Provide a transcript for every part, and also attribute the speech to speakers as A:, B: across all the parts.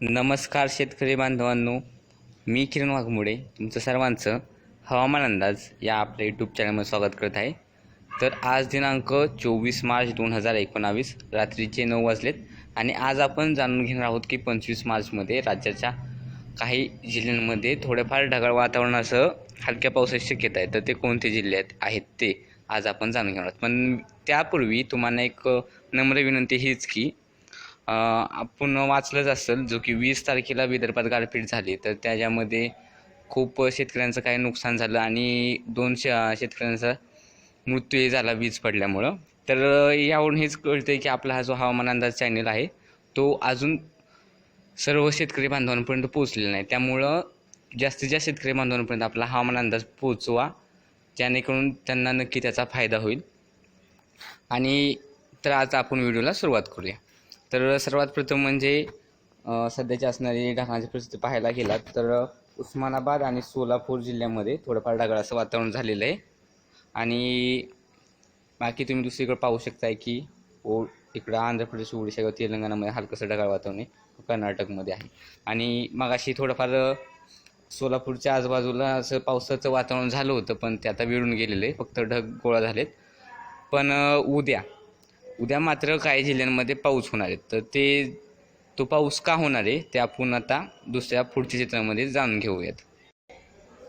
A: नमस्कार शेतकरी बांधवांनो मी किरण वाघमोडे तुमचं सर्वांचं हवामान अंदाज या आपल्या यूट्यूब चॅनलमध्ये स्वागत करत आहे. तर आज दिनांक चोवीस मार्च दोन हजार एकोणावीस रात्रीचे नऊ वाजलेत आणि आज आपण जाणून घेणार आहोत की पंचवीस मार्चमध्ये राज्याच्या काही जिल्ह्यांमध्ये थोडेफार ढगाळ वातावरणासह हलक्या पावसाची शक्यता आहे. तर ते कोणते जिल्हे आहेत ते आज आपण जाणून घेणार आहोत. पण त्यापूर्वी तुम्हाला एक नम्र विनंती हीच की आपण वाचलंच असेल जो की वीस तारखेला विदर्भात गारपीट झाली तर त्याच्यामध्ये खूप शेतकऱ्यांचं काही नुकसान झालं आणि दोन श शेतकऱ्यांचा मृत्यूही झाला वीज पडल्यामुळं. तर यावरून हेच कळतं की आपला हा जो हवामान अंदाज चॅनल आहे तो अजून सर्व शेतकरी बांधवांपर्यंत पोहोचलेला नाही. त्यामुळं जास्तीत जास्त शेतकरी बांधवांपर्यंत आपला हवामान अंदाज पोचवा जेणेकरून त्यांना नक्की त्याचा फायदा होईल. आणि तर आज आपण व्हिडिओला सुरुवात करूया. तर सर्वात प्रथम म्हणजे सध्याची असणारी ढगांची परिस्थिती पाहायला गेलात तर उस्मानाबाद आणि सोलापूर जिल्ह्यामध्ये थोडंफार ढगाळ असं वातावरण झालेलं आहे. आणि बाकी तुम्ही दुसरीकडे पाहू शकताय की ओ इकडं आंध्र प्रदेश ओडिशा किंवा तेलंगणामध्ये हलकंसं ढगाळ वातावरण आहे. कर्नाटकमध्ये आहे. आणि मगाशी थोडंफार सोलापूरच्या आजूबाजूला असं पावसाचं वातावरण झालं होतं पण ते आता विळून गेलेलं आहे. फक्त ढग गोळा झालेत. पण उद्या उद्या मात्र काही जिल्ह्यांमध्ये पाऊस होणार आहे. तर ते तो पाऊस का होणार आहे ते आपण आता दुसऱ्या पुढच्या चित्रामध्ये जाणून घेऊयात.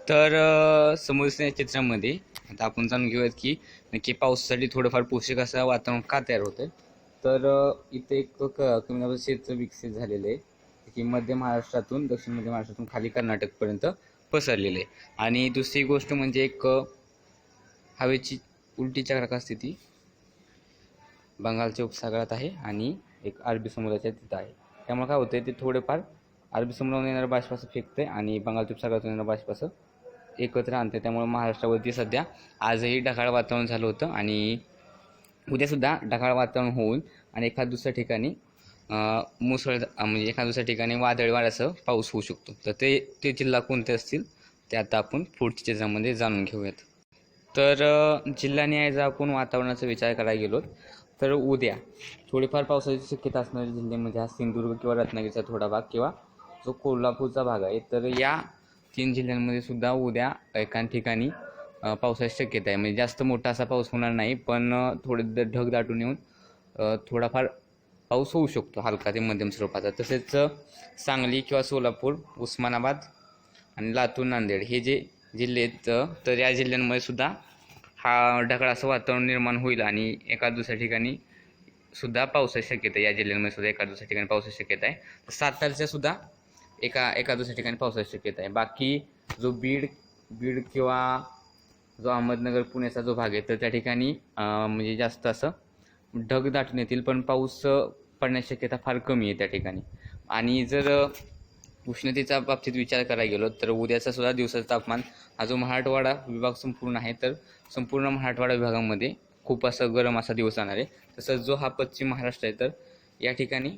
A: तर समोरच्या चित्रामध्ये आता आपण जाणून घेऊयात की नक्की पावसासाठी थोडंफार पोषक असं वातावरण का तयार होतं तर इथे एक क- कमी दाबाचं क्षेत्र विकसित झालेलं आहे की मध्य महाराष्ट्रातून दक्षिण मध्य महाराष्ट्रातून खाली कर्नाटकपर्यंत पसरलेलं आहे. आणि दुसरी गोष्ट म्हणजे एक हवेची उलटी चक्राकार स्थिती बंगालच्या उपसागरात आहे आणि एक अरबी समुद्राच्या तिथं आहे. त्यामुळे काय होतं ते थोडेफार अरबी समुद्रातून येणारं बाष्प असं फेकतं आणि बंगालच्या उपसागरातून येणारं बाष्प असं एकत्र आणते त्यामुळे महाराष्ट्रावरती सध्या आजही ढगाळ वातावरण झालं होतं आणि उद्यासुद्धा ढगाळ वातावरण होऊन आणि एखाद दुसऱ्या ठिकाणी मुसळ म्हणजे एखाद दुसऱ्या ठिकाणी वादळी वाऱ्यासह पाऊस होऊ शकतो. तर ते ते जिल्हा कोणते असतील ते आता आपण पुढच्या चित्रामध्ये जाणून घेऊयात. तर जिल्ह्याने जर आपण वातावरणाचा विचार करायला गेलो तर उद्या थोडीफार पावसाची शक्यता असणाऱ्या जिल्ह्यामध्ये हा सिंधुदुर्ग किंवा रत्नागिरीचा थोडा भाग किंवा जो कोल्हापूरचा भाग आहे तर या तीन जिल्ह्यांमध्ये सुद्धा उद्या एका ठिकाणी पावसाची शक्यता आहे. म्हणजे जास्त मोठा असा पाऊस होणार नाही पण थोडे द- ढग दाटून येऊन थोडाफार पाऊस होऊ शकतो हलका ते मध्यम स्वरूपाचा. तसेच सांगली किंवा सोलापूर उस्मानाबाद आणि लातूर नांदेड हे जे जिल्हे आहेत तर या जिल्ह्यांमध्ये सुद्धा हा ढगाळ असं वातावरण निर्माण होईल आणि एका दुसऱ्या ठिकाणी सुद्धा पावसाची शक्यता आहे. या जिल्ह्यांमध्ये सुद्धा एका दुसऱ्या ठिकाणी पावसाची शक्यता आहे. तर सातारच्या सुद्धा एका एका दुसऱ्या ठिकाणी पावसाची शक्यता आहे. बाकी जो बीड बीड किंवा जो अहमदनगर पुण्याचा जो भाग आहे तर त्या ठिकाणी म्हणजे जास्त असं ढग दाटून येतील पण पाऊस पडण्याची शक्यता फार कमी आहे त्या ठिकाणी. आणि जर उष्णतेचा उष्णतेच्या बाबतीत विचार करायला गेलो तर उद्याचा सुद्धा दिवसाचं तापमान हा जो मराठवाडा विभाग संपूर्ण आहे तर संपूर्ण मराठवाडा विभागामध्ये खूप असं गरम असा दिवस राहणार आहे. तसंच जो हा पश्चिम महाराष्ट्र आहे तर या ठिकाणी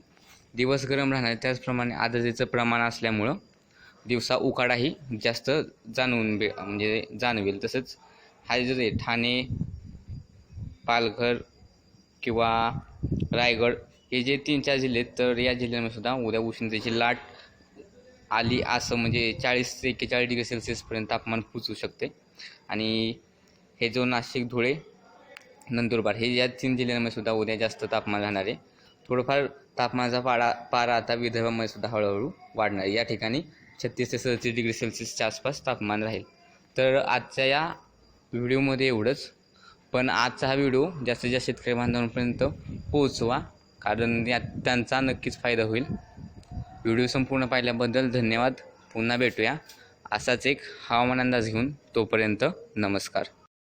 A: दिवस गरम राहणार आहे. त्याचप्रमाणे आर्द्रतेचं प्रमाण असल्यामुळं दिवसा उकाडाही जास्त जाणवून बे म्हणजे जाणवेल. तसंच हा जो आहे ठाणे पालघर किंवा रायगड हे जे तीन चार जिल्हे आहेत तर या जिल्ह्यांमध्ये सुद्धा उद्या उष्णतेची लाट आली असं म्हणजे चाळीस ते एक्केचाळीस डिग्री सेल्सिअसपर्यंत तापमान पोचू शकते. आणि हे जो नाशिक धुळे नंदुरबार हे या तीन जिल्ह्यांमध्ये सुद्धा उद्या जास्त तापमान राहणार आहे. थोडंफार तापमानाचा पाडा पारा आता विदर्भामध्ये सुद्धा हळूहळू वाढणार आहे. या ठिकाणी छत्तीस ते सदतीस डिग्री सेल्सिअसच्या आसपास तापमान राहील. तर आजच्या या व्हिडिओमध्ये एवढंच. पण आजचा हा व्हिडिओ जास्तीत जास्त शेतकरी बांधवांपर्यंत पोहोचवा कारण यात त्यांचा नक्कीच फायदा होईल. व्हिडिओ संपूर्ण पाहिल्याबद्दल धन्यवाद. पुन्हा भेटूया. असाच एक हवामान अंदाज घेऊन तोपर्यंत नमस्कार.